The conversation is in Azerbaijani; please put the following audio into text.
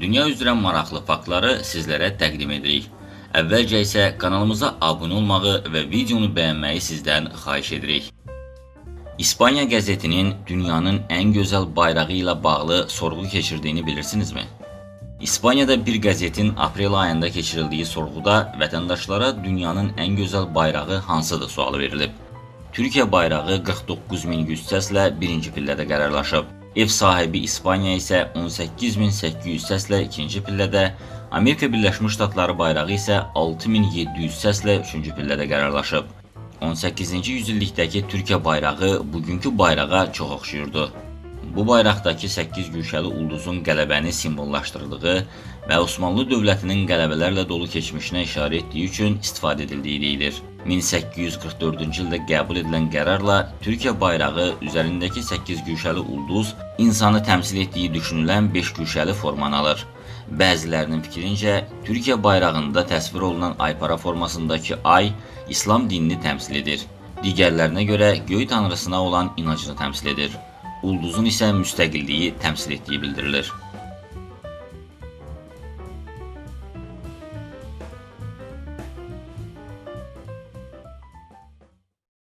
dünya üzrə maraqlı faktları sizlərə təqdim edirik. Əvvəlcə isə kanalımıza abunə olmağı və videonu bəyənməyi sizdən xahiş edirik. İspaniya qəzetinin dünyanın ən gözəl bayrağı ilə bağlı sorğu keçirdiyini bilirsinizmi? İspaniyada bir qəzetin aprel ayında keçirildiyi sorğuda vətəndaşlara dünyanın ən gözəl bayrağı hansıdır sualı verilib. Türkiyə bayrağı 49100 səslə birinci pillədə qərarlaşıb. Ev sahibi İspaniya isə 18800 səslə ikinci pillədə, Amerika Birləşmiş Ştatları bayrağı isə 6700 səslə üçüncü pillədə qərarlaşıb. 18-ci yüzillikdəki Türkiyə bayrağı bugünkü bayrağa çox oxşuyurdu. Bu bayraqdakı 8 güşəli ulduzun qələbəni simvollaşdırdığı və Osmanlı dövlətinin qələbələrlə dolu keçmişinə işarə etdiyi üçün istifadə edildiyi deyilir. 1844-cü ildə qəbul edilən qərarla Türkiyə bayrağı üzərindəki 8 güşəli ulduz insanı təmsil etdiyi düşünülən 5 güşəli formanı alır. Bəzilərinin fikrincə, Türkiyə bayrağında təsvir olunan aypara formasındakı ay İslam dinini təmsil edir. Digərlərinə görə göy tanrısına olan inancını təmsil edir. Ulduzun isə müstəqilliyi təmsil etdiyi bildirilir.